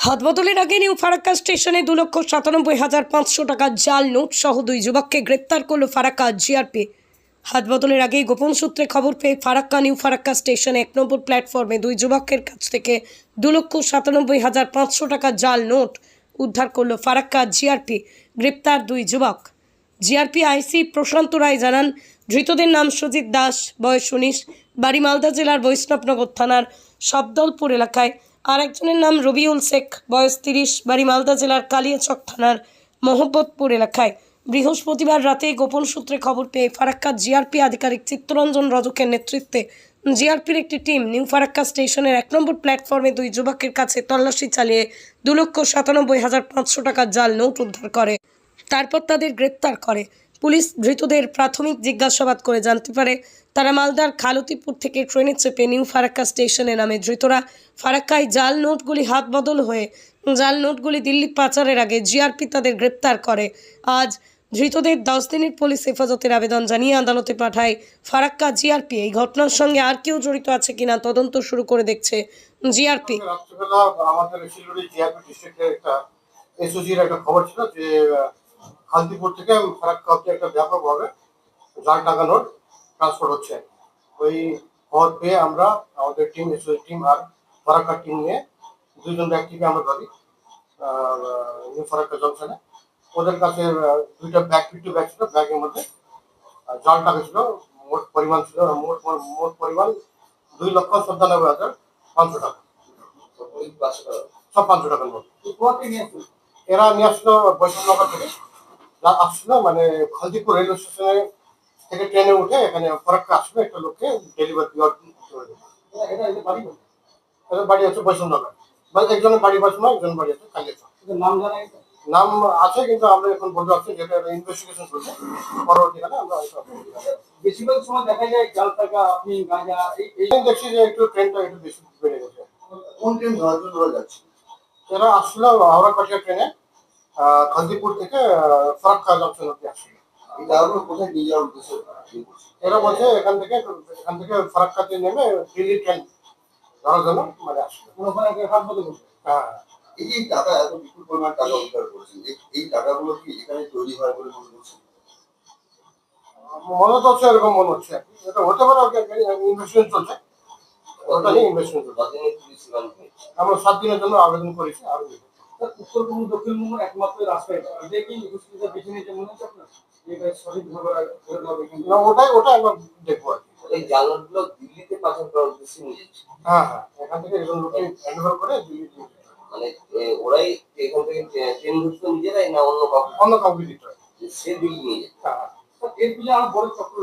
হাতবদলের আগে নিউ ফারাক্কা স্টেশনে দু লক্ষ সাতানব্বই হাজার পাঁচশো টাকা জাল নোট সহ দুই যুবককে গ্রেপ্তার করল ফারাক্কা জিআরপি হাতবদলের আগেই গোপন সূত্রে খবর পেয়ে ফারাক্কা নিউ ফারাক্কা স্টেশনে এক নম্বর প্ল্যাটফর্মে দুই যুবকের কাছ থেকে দু লক্ষ সাতানব্বই হাজার পাঁচশো টাকা জাল নোট উদ্ধার করল ফারাক্কা জিআরপি গ্রেপ্তার দুই যুবক। জিআরপি আইসি প্রশান্ত রায় জানান, ধৃতদের নাম সুজিত দাস, বয়স উনিশ, বাড়ি মালদা জেলার বৈষ্ণবনগর থানার সবদলপুর এলাকায় আর একজনের নাম রবিউল শেখ, বয়স তিরিশ, বাড়ি মালদা জেলার কালিয়াচক থানার মোহব্বতপুর এলাকায়। বৃহস্পতিবার রাতে গোপন সূত্রে খবর পেয়ে ফারাক্কা জিআরপি আধিকারিক চিত্তরঞ্জন রজকের নেতৃত্বে জিআরপির একটি টিম নিউ ফারাক্কা স্টেশনের এক নম্বর প্ল্যাটফর্মে দুই যুবকের কাছে তল্লাশি চালিয়ে দু লক্ষ সাতানব্বই হাজার পাঁচশো টাকার জাল নোট উদ্ধার করে, তারপর তাদের গ্রেপ্তার করে। পুলিশ ধৃতদের প্রাথমিক জিজ্ঞাসাবাদ করে জানতে পারে, তারা মালদার খালতিপুর থেকে ট্রেনে চেপে নিউ ফারাক্কা স্টেশনে নামে ধৃতরা। ফারাক্কায় জাল নোটগুলি হাত বদল হয়ে জাল নোটগুলি দিল্লি পাচারের আগে জিআরপি তাদের গ্রেপ্তার করে। আজ ধৃতদের দশ দিনের পুলিশ হেফাজতের আবেদন জানিয়ে আদালতে পাঠায় ফারাক্কা জিআরপি। এই ঘটনার সঙ্গে আর কেউ জড়িত আছে কিনা তদন্ত শুরু করে দেখছে জিআরপি। আমাদের শিলিগুড়ি জিআরপি একটা এসওজির একটা খবর ছিল যে খালদিপুর থেকে ফারাক্কা অব্দি একটা ব্যাপকভাবে জাল টাকা নোট ট্রান্সপোর্ট হচ্ছে। ওই খবর পেয়ে আমরা আমাদের টিম টিম আর ফারাক্কা টিম নিয়ে দুজন ব্যক্তিকে আমরা ধরি নিউ ফারাক্কা জংশনে ওদের কাছে দুইটা ব্যাগ ফিফটি ব্যাগ ছিল ব্যাগের মধ্যে জাল টাকা ছিল মোট পরিমাণ ছিল মোট মোট পরিমাণ দুই লক্ষ সাতানব্বই হাজার পাঁচশো টাকা। সব পাঁচশো টাকার নোট এরা নিয়ে আসলো বৈষ্ণবনগর থেকে। যা আসলো মানে খালদিপুর রেলওয়ে স্টেশনে থেকে ট্রেনে উঠে এখানে ফরাক্কা আসলো একটা লোককে ডেলিভারি দেওয়ার বাড়ি আছে বৈষ্ণবনগর। মানে একজনের বাড়ি বৈষ্ণব একজন বাড়ি আছে কালিয়াচক। নাম জানাই তো? নাম আছে কিন্তু আমরা এখন বলতে পারছি যেটা ইনভেস্টিগেশন চলছে। পরবর্তীকালে আমরা। বেশিরভাগ সময় দেখা যায় জাল টাকা আপনি গাঁজা এই- দেখছি যে একটু ট্রেনটা একটু বেশি বেড়ে গেছে। কোন ট্রেন ধরার জন্য যাচ্ছে? এরা আসলো হাওড়া পাটিয়া ট্রেনে। আহ, খালদিপুর থেকে জংশন অব্দি আসলো এই টাকাগুলো কোথায় নিয়ে যাওয়ার উদ্দেশ্যে এরা বলছে এখান থেকে এখান থেকে ফারাক্কাতে নেমে দিল্লি ট্রেন ধরার জন্য মানে আসলো ওখানে হাত বদল হ্যাঁ। এই টাকা এত বিপুল পরিমাণ টাকা উদ্ধার করেছেন এই- টাকাগুলো কি এখানে তৈরি হয় বলে মনে করছেন মনে তো হচ্ছে এরকম মনে হচ্ছে। এটা হতে পারে ইনভেস্টমেন্ট চলছে। ওটা নিয়ে ইনভেস্টমেন্ট চলছে। আমরা সাত দিনের জন্য আবেদন করেছি আর উত্তরবঙ্গ দক্ষিণবঙ্গ একমাত্র রাস্তা এটা। বেছে নিতে মনে হচ্ছে আপনার ওটাই ওটা একবার দেখব আর কি। এই জালগুলো দিল্লিতে পাচার করার উদ্দেশ্যে নিয়ে যাচ্ছে। হ্যাঁ হ্যাঁ এখান থেকে একজন লোককে হ্যান্ড করে দিল্লি দিয়ে দিতে হবে। মানে ওরাই এখান থেকে ট্রে- ট্রেন ধরতো নিজেরাই না অন্য কাউকে? অন্য কাউকে দিতে হবে সে দিল্লি নিয়ে যাচ্ছে। হ্যাঁ এর পিছনে আমার বড় চক্র